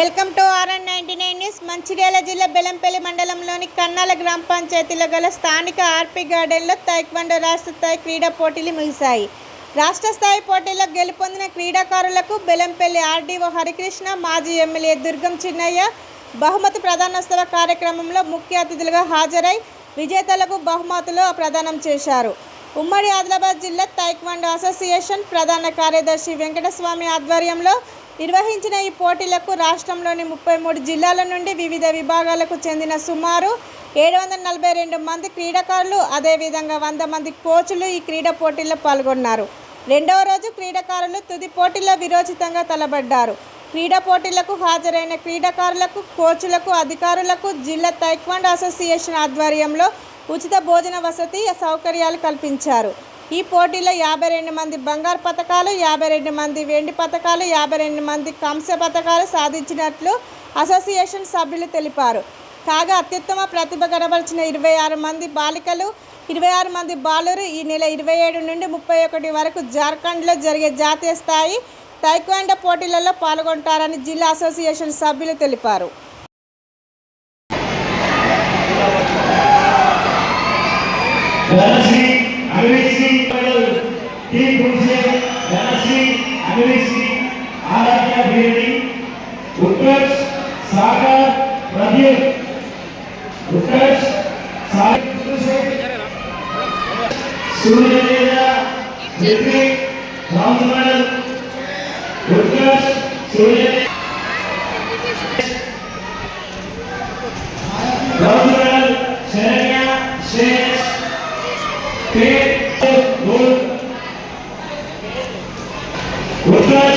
Welcome to RN ninety nine news. Mancherial జిల్లా బెలంపల్లి మండలంలోని కన్నాల గ్రామ పంచాయతీలో గల స్థానిక ఆర్పీ గార్డెన్లో తైక్వండో రాష్ట్ర స్థాయి క్రీడా పోటీలు ముగిశాయి. రాష్ట్ర స్థాయి పోటీల్లో గెలుపొందిన క్రీడాకారులకు బెలంపల్లి ఆర్డీఓ హరికృష్ణ మాజీ ఎమ్మెల్యే దుర్గం చిన్నయ్య బహుమతి ప్రధానోత్సవ కార్యక్రమంలో ముఖ్య అతిథులుగా హాజరై విజేతలకు బహుమతులు ప్రదానం చేశారు. ఉమ్మడి ఆదిలాబాద్ జిల్లా తైక్వాండో అసోసియేషన్ ప్రధాన కార్యదర్శి వెంకటస్వామి ఆధ్వర్యంలో నిర్వహించిన ఈ పోటీలకు రాష్ట్రంలోని ముప్పై మూడు జిల్లాల నుండి వివిధ విభాగాలకు చెందిన సుమారు ఏడు వందల నలభై రెండు మంది క్రీడాకారులు అదేవిధంగా వంద మంది కోచ్లు ఈ క్రీడా పోటీల్లో పాల్గొన్నారు. రెండవ రోజు క్రీడాకారులు తుది పోటీలో విరోచితంగా తలబడ్డారు. క్రీడా పోటీలకు హాజరైన క్రీడాకారులకు కోచ్లకు అధికారులకు జిల్లా తైక్వాండ్ అసోసియేషన్ ఆధ్వర్యంలో ఉచిత భోజన వసతి సౌకర్యాలు కల్పించారు. ఈ పోటీలో యాభై రెండు మంది బంగారు పథకాలు యాభై రెండు మంది వెండి పథకాలు యాభై రెండు మంది కంస పథకాలు సాధించినట్లు అసోసియేషన్ సభ్యులు తెలిపారు. కాగా అత్యుత్తమ ప్రతిభ కనబరిచిన ఇరవై ఆరు మంది బాలికలు ఇరవై ఆరు మంది బాలురు ఈ నెల ఇరవై ఏడు నుండి ముప్పై ఒకటి వరకు జార్ఖండ్లో జరిగే జాతీయ స్థాయి తైక్వాండో పోటీలలో పాల్గొంటారని జిల్లా అసోసియేషన్ సభ్యులు తెలిపారు. ధనశ్రీ అభిశ్రీ టీ గుంసే ధనశ్రీ అభిశ్రీ ఆరాధ్య భీరి ఉత్కర్ష్ సాగర్ ప్రదీప్ ఉత్కర్ష్ సాగర్ సూర్యతేజ నిత్రి రామచంద్ర ఉత్కర్ష్ సూర్య Três, dois, um.